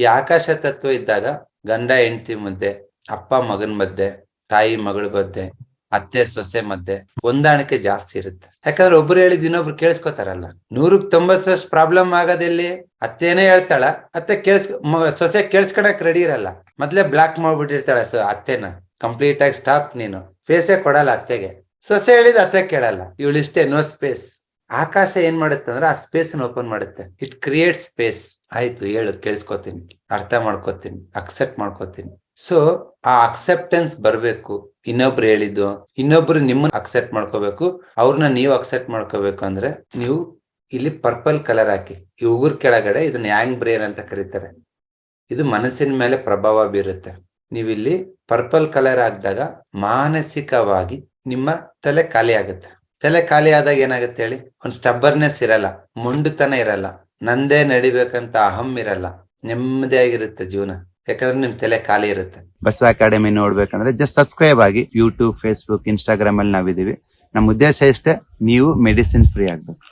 ಈ ಆಕಾಶ ತತ್ವ ಇದ್ದಾಗ ಗಂಡ, ಹೆಂಡತಿ ಮಧ್ಯೆ, ಅಪ್ಪ, ಮಗನ್ ಮಧ್ಯೆ, ತಾಯಿ, ಮಗಳ ಮಧ್ಯೆ, ಅತ್ತೆ, ಸೊಸೆ ಮಧ್ಯೆ ಹೊಂದಾಣಿಕೆ ಜಾಸ್ತಿ ಇರುತ್ತೆ. ಯಾಕಂದ್ರೆ ಒಬ್ರು ಹೇಳಿದ್ ಇನ್ನೊಬ್ರು ಕೇಳಿಸ್ಕೊತಾರಲ್ಲ. ನೂರಕ್ ತೊಂಬತ್ತಷ್ಟು ಪ್ರಾಬ್ಲಮ್ ಆಗೋದಿಲ್ಲಿ ಅತ್ತೇನೇ ಹೇಳ್ತಾಳ, ಅತ್ತೆ ಕೇಳಿಸ್ ಸೊಸೆ ಕೇಳಿಸ್ಕೊಳಕ್ ರೆಡಿ ಇರಲ್ಲ. ಮೊದ್ಲೇ ಬ್ಲಾಕ್ ಮಾಡ್ಬಿಟ್ಟಿರ್ತಾಳೆ ಸೊ, ಅತ್ತೆನ. ಕಂಪ್ಲೀಟ್ ಆಗಿ ಸ್ಟಾಪ್ ನೀನು. ಫೇಸೇ ಕೊಡಲ್ಲ ಅತ್ತೆಗೆ. ಸೊಸೆ ಹೇಳಿದ ಅತ್ತೆ ಕೇಳಲ್ಲ. ಇವಳಿಷ್ಟೇ ನೋ ಸ್ಪೇಸ್ ಆಕಾಶ ಏನ್ ಮಾಡುತ್ತೆ ಅಂದ್ರೆ ಆ ಸ್ಪೇಸ್ ಓಪನ್ ಮಾಡುತ್ತೆ. ಇಟ್ ಕ್ರಿಯೇಟ್ ಸ್ಪೇಸ್ ಆಯ್ತು, ಹೇಳು, ಕೇಳಿಸ್ಕೊತೀನಿ. ಅರ್ಥ ಮಾಡ್ಕೋತೀನಿ ಅಕ್ಸೆಪ್ಟ್ ಮಾಡ್ಕೋತೀನಿ. ಸೊ ಆ ಅಕ್ಸೆಪ್ಟೆನ್ಸ್ ಬರ್ಬೇಕು. ಇನ್ನೊಬ್ರು ಹೇಳಿದ್ದು, ಇನ್ನೊಬ್ರು ನಿಮ್ಮನ್ನ ಅಕ್ಸೆಪ್ಟ್ ಮಾಡ್ಕೋಬೇಕು. ಅವ್ರನ್ನ ನೀವು ಅಕ್ಸೆಪ್ಟ್ ಮಾಡ್ಕೋಬೇಕು ಅಂದ್ರೆ ನೀವು ಇಲ್ಲಿ ಪರ್ಪಲ್ ಕಲರ್ ಹಾಕಿ, ಈ ಉಗುರ್ ಕೆಳಗಡೆ ಇದನ್ನ ಯಾಂಗ್ ಬ್ರೇನ್ ಅಂತ ಕರೀತಾರೆ. ಇದು ಮನಸ್ಸಿನ ಮೇಲೆ ಪ್ರಭಾವ ಬೀರುತ್ತೆ. ನೀವಿಲ್ಲಿ ಪರ್ಪಲ್ ಕಲರ್ ಹಾಕಿದಾಗ ಮಾನಸಿಕವಾಗಿ ನಿಮ್ಮ ತಲೆ ಖಾಲಿ ಆಗುತ್ತೆ. ತಲೆ ಖಾಲಿ ಆದಾಗ ಏನಾಗುತ್ತೆ ಹೇಳಿ? ಒಂದ್ ಸ್ಟಬ್ಬರ್ನೆಸ್ ಇರಲ್ಲ, ಮೊಂಡುತನ ಇರಲ್ಲ, ನಂದೇ ನಡಿಬೇಕಂತ ಅಹಂ ಇರಲ್ಲ, ನೆಮ್ಮದಿಯಾಗಿರುತ್ತೆ ಜೀವನ. ಯಾಕಂದ್ರೆ ನಿಮ್ ತಲೆ ಖಾಲಿ ಇರುತ್ತೆ. ಬಸವ ಅಕಾಡೆಮಿ ನೋಡ್ಬೇಕಂದ್ರೆ ಜಸ್ಟ್ ಸಬ್ಸ್ಕ್ರೈಬ್ ಆಗಿ ಯೂಟ್ಯೂಬ್ ಫೇಸ್ಬುಕ್ ಇನ್ಸ್ಟಾಗ್ರಾಮ್ ಅಲ್ಲಿ ನಾವಿದೀವಿ ನಮ್ಮ ಉದ್ದೇಶ ಇಷ್ಟೇ, ನೀವು ಮೆಡಿಸಿನ್ ಫ್ರೀ ಆಗ್ಬೇಕು.